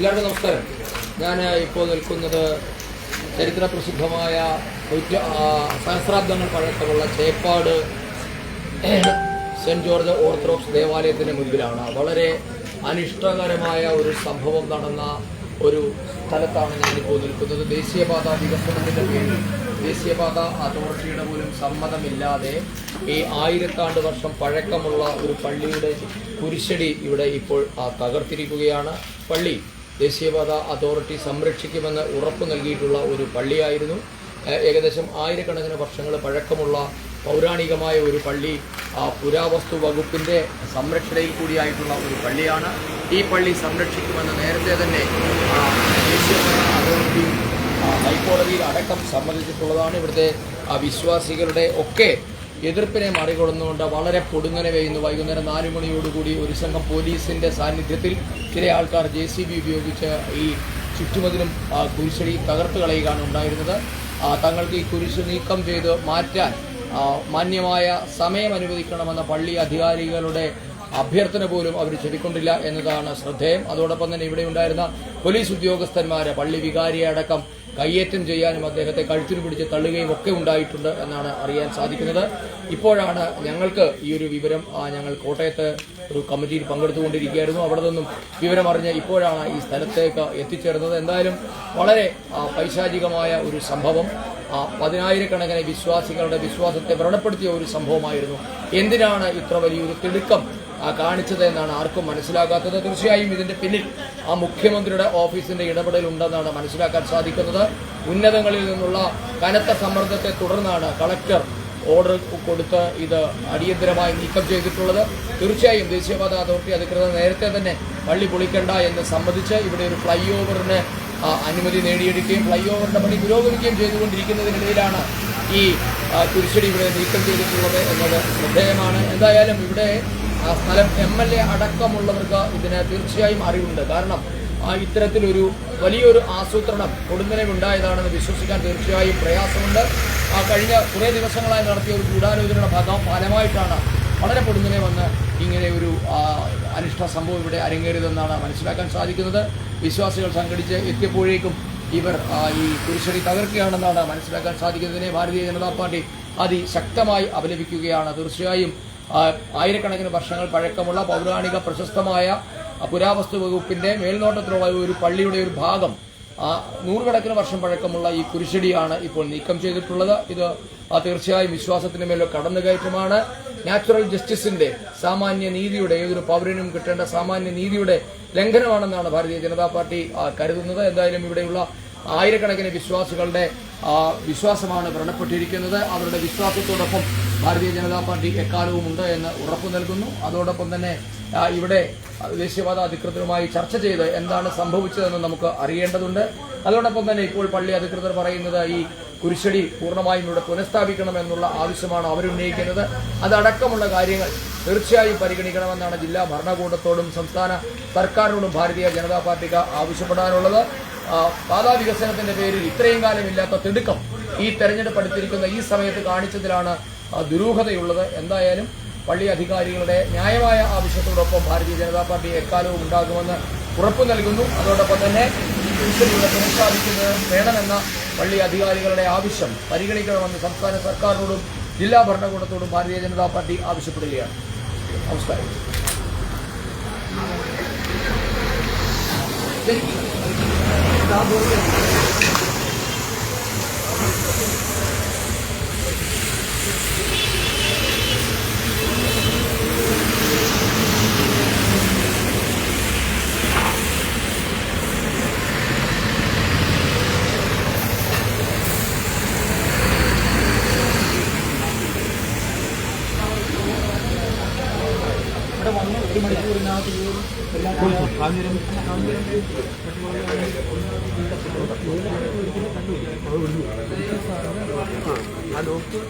എല്ലാവർക്കും നമസ്കാരം. ഞാൻ ഇപ്പോൾ നിൽക്കുന്നത് ചരിത്ര പ്രസിദ്ധമായ സഹസ്രാബ്ദങ്ങൾ പഴക്കമുള്ള ചേപ്പാട് സെന്റ് ജോർജ് ഓർത്തഡോക്സ് ദേവാലയത്തിന്റെ മുൻപിലാണ്. വളരെ അനിഷ്ടകരമായ ഒരു സംഭവം നടന്ന ഒരു സ്ഥലത്താണ് ഞാനിപ്പോൾ നിൽക്കുന്നത്. ദേശീയപാത വികസനത്തിന്റെ പേരിൽ ദേശീയപാത അതോറിറ്റിയുടെ പോലും സമ്മതമില്ലാതെ ഈ ആയിരത്താണ്ട് വർഷം പഴക്കമുള്ള ഒരു പള്ളിയുടെ കുരിശടി ഇവിടെ ഇപ്പോൾ തകർത്തിരിക്കുകയാണ്. പള്ളി ദേശീയപാത അതോറിറ്റി സംരക്ഷിക്കുമെന്ന് ഉറപ്പ് നൽകിയിട്ടുള്ള ഒരു പള്ളിയായിരുന്നു. ഏകദേശം ആയിരക്കണക്കിന് വർഷങ്ങൾ പഴക്കമുള്ള പൗരാണികമായ ഒരു പള്ളി പുരാവസ്തു വകുപ്പിന്റെ സംരക്ഷണയിൽ കൂടിയായിട്ടുള്ള ഒരു പള്ളിയാണ്. ഈ പള്ളി സംരക്ഷിക്കുമെന്ന് നേരത്തെ തന്നെ അതോറിറ്റി ഹൈക്കോടതിയിൽ അടക്കം സമ്മതിച്ചിട്ടുള്ളതാണ്. ഇവിടുത്തെ വിശ്വാസികളുടെ ഒക്കെ എതിർപ്പിനെ മറികടന്നുകൊണ്ട് വളരെ പൊടുങ്ങനെ പെയ്യുന്നു വൈകുന്നേരം നാല് മണിയോടുകൂടി ഒരു സംഘം പോലീസിന്റെ സാന്നിധ്യത്തിൽ ചില ആൾക്കാർ ജെ സി ബി ഉപയോഗിച്ച് ഈ ചുറ്റുമതിലും കുരിശടി തകർത്ത് കളയുകയാണ് ഉണ്ടായിരുന്നത്. തങ്ങൾക്ക് ഈ കുരിശ് നീക്കം ചെയ്ത് മാറ്റാൻ മാന്യമായ സമയം അനുവദിക്കണമെന്ന പള്ളി അധികാരികളുടെ അഭ്യർത്ഥന പോലും അവർ ചെവിക്കൊണ്ടില്ല എന്നതാണ് ശ്രദ്ധേയം. അതോടൊപ്പം തന്നെ ഇവിടെ ഉണ്ടായിരുന്ന പോലീസ് ഉദ്യോഗസ്ഥന്മാരെ പള്ളി വികാരിയെ അടക്കം കയ്യേറ്റം ചെയ്യാനും അദ്ദേഹത്തെ കഴുത്തിന് പിടിച്ച് തള്ളുകയും ഒക്കെ ഉണ്ടായിട്ടുണ്ട് എന്നാണ് അറിയാൻ സാധിക്കുന്നത്. ഇപ്പോഴാണ് ഞങ്ങൾക്ക് ഈ ഒരു വിവരം ഞങ്ങൾ കോട്ടയത്ത് ഒരു കമ്മിറ്റിയിൽ പങ്കെടുത്തുകൊണ്ടിരിക്കുകയായിരുന്നു. അവിടെ നിന്നും വിവരം അറിഞ്ഞ് ഇപ്പോഴാണ് ഈ സ്ഥലത്തേക്ക് എത്തിച്ചേർന്നത്. എന്തായാലും വളരെ പൈശാചികമായ ഒരു സംഭവം പതിനായിരക്കണക്കിന് വിശ്വാസികളുടെ വിശ്വാസത്തെ വ്രണപ്പെടുത്തിയ ഒരു സംഭവമായിരുന്നു. എന്തിനാണ് ഇത്ര വലിയൊരു തിടുക്കം കാണിച്ചത് എന്നാണ് ആർക്കും മനസ്സിലാകാത്തത്. തീർച്ചയായും ഇതിന്റെ പിന്നിൽ ആ മുഖ്യമന്ത്രിയുടെ ഓഫീസിന്റെ ഇടപെടൽ ഉണ്ടെന്നാണ് മനസ്സിലാക്കാൻ സാധിക്കുന്നത്. ഉന്നതങ്ങളിൽ നിന്നുള്ള കനത്ത സമ്മർദ്ദത്തെ തുടർന്നാണ് കളക്ടർ ഓർഡർ കൊടുത്ത് ഇത് അടിയന്തരമായി നീക്കം ചെയ്തിട്ടുള്ളത്. തീർച്ചയായും ദേശീയപാത അതോറിറ്റി അധികൃതർ നേരത്തെ തന്നെ പള്ളി പൊളിക്കണ്ട എന്ന് സമ്മതിച്ച് ഇവിടെ ഒരു ഫ്ലൈ ഓവറിന് അനുമതി നേടിയെടുക്കുകയും ഫ്ലൈ ഓവറിന്റെ പണി പുരോഗമിക്കുകയും ചെയ്തുകൊണ്ടിരിക്കുന്നതിനിടയിലാണ് ഈ കുരിശടി ഇവിടെ നീക്കം ചെയ്തിട്ടുള്ളത് എന്നത് ശ്രദ്ധേയമാണ്. എന്തായാലും ഇവിടെ ആ സ്ഥലം എം എൽ എ അടക്കമുള്ളവർക്ക് ഇതിന് തീർച്ചയായും അറിവുണ്ട്. കാരണം ഇത്തരത്തിലൊരു വലിയൊരു ആസൂത്രണം കൊടുങ്ങനമുണ്ടായതാണെന്ന് വിശ്വസിക്കാൻ തീർച്ചയായും പ്രയാസമുണ്ട്. ആ കഴിഞ്ഞ കുറേ ദിവസങ്ങളായി നടത്തിയ ഒരു ഗൂഢാലോചനയുടെ ഭാഗം ഫലമായിട്ടാണ് വളരെ പൊടുന്നനെ വന്ന് ഇങ്ങനെ ഒരു അനിഷ്ട സംഭവം ഇവിടെ അരങ്ങേറിയതെന്നാണ് മനസ്സിലാക്കാൻ സാധിക്കുന്നത്. വിശ്വാസികൾ സംഘടിച്ച് എത്തിയപ്പോഴേക്കും ഇവർ ഈ കുരിശടി തകർക്കുകയാണെന്നാണ് മനസ്സിലാക്കാൻ സാധിക്കുന്നതിനെ ഭാരതീയ ജനതാ പാർട്ടി അതിശക്തമായി അപലപിക്കുകയാണ്. തീർച്ചയായും ആയിരക്കണക്കിന് വർഷങ്ങൾ പഴക്കമുള്ള പൗരാണിക പ്രശസ്തമായ പുരാവസ്തു വകുപ്പിന്റെ മേൽനോട്ടത്തിലുള്ള ഒരു പള്ളിയുടെ ഒരു ഭാഗം ആ, നൂറുകണക്കിന് വർഷം പഴക്കമുള്ള ഈ കുരിശടിയാണ് ഇപ്പോൾ നീക്കം ചെയ്തിട്ടുള്ളത്. ഇത് തീർച്ചയായും വിശ്വാസത്തിന് മേലുള്ള കടന്നുകയറ്റമാണ്. നാച്ചുറൽ ജസ്റ്റിസിന്റെ സാമാന്യ നീതിയുടെ ഏതൊരു പൗരനും കിട്ടേണ്ട സാമാന്യ നീതിയുടെ ലംഘനമാണെന്നാണ് ഭാരതീയ ജനതാ പാർട്ടി കരുതുന്നത്. എന്തായാലും ഇവിടെയുള്ള ആയിരക്കണക്കിന് വിശ്വാസികളുടെ വിശ്വാസമാണ് വ്രണപ്പെട്ടിരിക്കുന്നത്. അവരുടെ വിശ്വാസത്തോടൊപ്പം ഭാരതീയ ജനതാ പാർട്ടി എക്കാലവും ഉണ്ട് എന്ന് ഉറപ്പു നൽകുന്നു. അതോടൊപ്പം തന്നെ ഇവിടെ ദേശീയപാത അധികൃതരുമായി ചർച്ച ചെയ്ത് എന്താണ് സംഭവിച്ചതെന്ന് നമുക്ക് അറിയേണ്ടതുണ്ട്. അതോടൊപ്പം തന്നെ ഇപ്പോൾ പള്ളി അധികൃതർ പറയുന്നത് ഈ കുരിശടി പൂർണമായും ഇവിടെ പുനഃസ്ഥാപിക്കണം എന്നുള്ള ആവശ്യമാണ് അവരുന്നയിക്കുന്നത്. അതടക്കമുള്ള കാര്യങ്ങൾ തീർച്ചയായും പരിഗണിക്കണമെന്നാണ് ജില്ലാ ഭരണകൂടത്തോടും സംസ്ഥാന സർക്കാരിനോടും ഭാരതീയ ജനതാ പാർട്ടിക്ക് ആവശ്യപ്പെടാനുള്ളത്. പാതാ വികസനത്തിന്റെ പേരിൽ ഇത്രയും കാലം ഇല്ലാത്ത തിടുക്കം ഈ തെരഞ്ഞെടുപ്പ് അടുത്തിരിക്കുന്ന ഈ സമയത്ത് കാണിച്ചതിലാണ് ദുരൂഹതയുള്ളത് എന്തായാലും പള്ളി അധികാരികളുടെ ന്യായമായ ആവശ്യത്തോടൊപ്പം ഭാരതീയ ജനതാ പാർട്ടി എക്കാലവും ഉണ്ടാകുമെന്ന് ഉറപ്പു നൽകുന്നു. അതോടൊപ്പം തന്നെ ഇവിടെ പുനഃസ്ഥാപിക്കുന്നത് വേണമെന്ന പള്ളി അധികാരികളുടെ ആവശ്യം പരിഗണിക്കണമെന്ന് സംസ്ഥാന സർക്കാരിനോടും ജില്ലാ ഭരണകൂടത്തോടും ഭാരതീയ ജനതാ പാർട്ടി ആവശ്യപ്പെടുകയാണ്. നമസ്കാരം. ഇവിടെ വന്ന് ഒരു മണിക്കൂറിനകത്ത് എല്ലാം ഡോക്ടർ